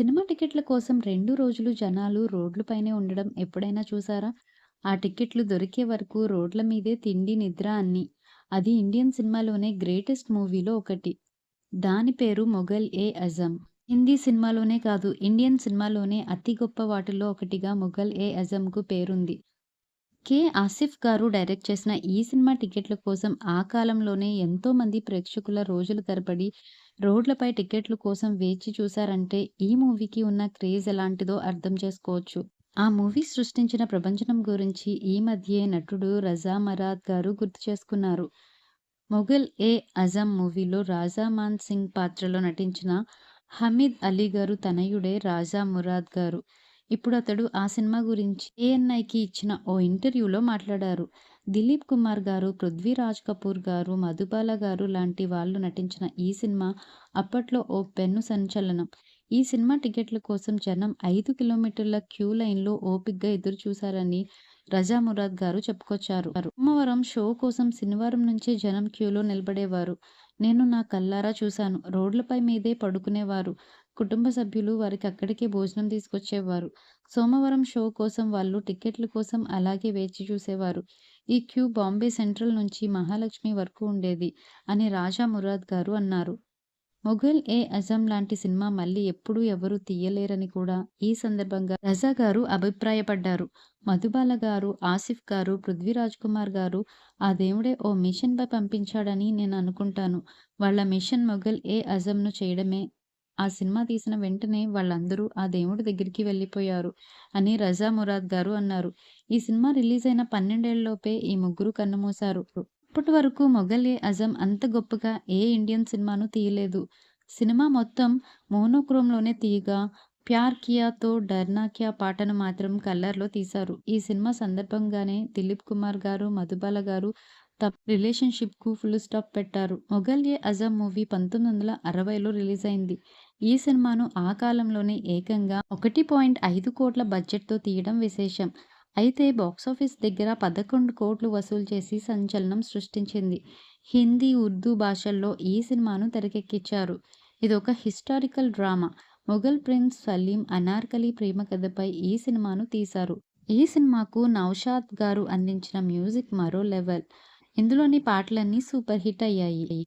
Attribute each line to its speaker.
Speaker 1: Cinema టికెట్ల కోసం రెండు రోజులు జనాలు రోడ్లపైనే ఉండడం ఎప్పుడైనా చూసారా? ఆ టికెట్లు దొరికే వరకు రోడ్ల మీదే తిండి, నిద్ర అన్ని అది ఇండియన్ సినిమాలోనే గ్రేటెస్ట్ మూవీలో ఒకటి. దాని పేరు 'మొఘల్ ఏ అజమ్'. హిందీ సినిమాలోనే కాదు ఇండియన్ సినిమాలోనే అతి గొప్ప వాటిల్లో ఒకటిగా 'మొఘల్ ఏ అజమ్'కు పేరుంది. కె. ఆసిఫ్ గారు డైరెక్ట్ చేసిన ఈ సినిమా టికెట్ల కోసం ఆ కాలంలోనే ఎంతో మంది ప్రేక్షకుల రోజుల తరబడి రోడ్లపై టికెట్ల కోసం వేచి చూశారంటే ఈ మూవీకి ఉన్న క్రేజ్ ఎలాంటిదో అర్థం చేసుకోవచ్చు. ఆ మూవీ సృష్టించిన ప్రపంచనం గురించి ఈ మధ్యే నటుడు రజా మరాద్ గారు గుర్తు చేసుకున్నారు. 'మొఘల్ ఏ అజమ్' మూవీలో రాజా మాన్ సింగ్ పాత్రలో నటించిన హమీద్ అలీ గారు తనయుడే రాజా మురాద్ గారు. ఇప్పుడు అతడు ఆ సినిమా గురించి ఏఎన్ఐకి ఇచ్చిన ఓ ఇంటర్వ్యూలో మాట్లాడారు. దిలీప్ కుమార్ గారు, పృథ్వీరాజ్ కపూర్ గారు, మధుబాల గారు లాంటి వాళ్ళు నటించిన ఈ సినిమా అప్పట్లో ఓ పెన్ను సంచలనం. ఈ సినిమా టికెట్ల కోసం జనం ఐదు కిలోమీటర్ల క్యూ లైన్లో ఓపిగ్గా ఎదురుచూశారని రజా మురాద్ గారు చెప్పుకొచ్చారు. సోమవారం షో కోసం శనివారం నుంచే జనం క్యూలో నిలబడేవారు. నేను నా కల్లారా చూశాను. రోడ్లపై మీదే పడుకునేవారు. కుటుంబ సభ్యులు వారికి అక్కడికే భోజనం తీసుకొచ్చేవారు. సోమవారం షో కోసం వాళ్ళు టికెట్ల కోసం అలాగే వేచి చూసేవారు. ఈ క్యూ బాంబే సెంట్రల్ నుంచి మహాలక్ష్మి వరకు ఉండేది అని రాజా మురాద్ గారు అన్నారు. 'మొఘల్ ఏ అజమ్' లాంటి సినిమా మళ్ళీ ఎప్పుడూ ఎవరూ తీయలేరని కూడా ఈ సందర్భంగా రజా గారు అభిప్రాయపడ్డారు. మధుబాల గారు, ఆసిఫ్ గారు, పృథ్వీరాజ్ కుమార్ గారు ఆ దేవుడే ఓ మిషన్పై పంపించాడని నేను అనుకుంటాను వాళ్ళ మిషన్ 'మొఘల్ ఏ అజమ్'ను చేయడమే. ఆ సినిమా తీసిన వెంటనే వాళ్ళందరూ ఆ దేవుడి దగ్గరికి వెళ్ళిపోయారు అని రజా మురాద్ గారు అన్నారు. ఈ సినిమా రిలీజ్ అయిన పన్నెండేళ్ళలోపే ఈ ముగ్గురు కన్నుమూశారు. ఇప్పటి వరకు 'మొఘల్ ఎ అజమ్' అంత గొప్పగా ఏ ఇండియన్ సినిమాను తీయలేదు. సినిమా మొత్తం మోనోక్రోమ్లోనే తీయగా 'ప్యార్ కియాతో డర్నా కియా పాటను మాత్రం కలర్లో తీశారు. ఈ సినిమా సందర్భంగానే దిలీప్ కుమార్ గారు, మధుబాల గారు తప్ రిలేషన్షిప్కు ఫుల్స్టాప్ పెట్టారు. 'మొఘల్ ఏ అజమ్' మూవీ పంతొమ్మిది వందల అరవైలో రిలీజ్ అయింది ఈ సినిమాను ఆ కాలంలోనే ఏకంగా ఒకటి పాయింట్ ఐదు కోట్ల బడ్జెట్తో తీయడం విశేషం. అయితే బాక్సాఫీస్ దగ్గర పదకొండు కోట్లు వసూలు చేసి సంచలనం సృష్టించింది. హిందీ, ఉర్దూ భాషల్లో ఈ సినిమాను తెరకెక్కించారు. ఇది ఒక historical drama. Mughal prince Salim, Anarkali ప్రేమ కథపై ఈ సినిమాను తీశారు. ఈ సినిమాకు నౌషాద్ గారు అందించిన మ్యూజిక్ మరో లెవెల్. ఇందులోని పాటలన్నీ సూపర్ హిట్ అయ్యాయి.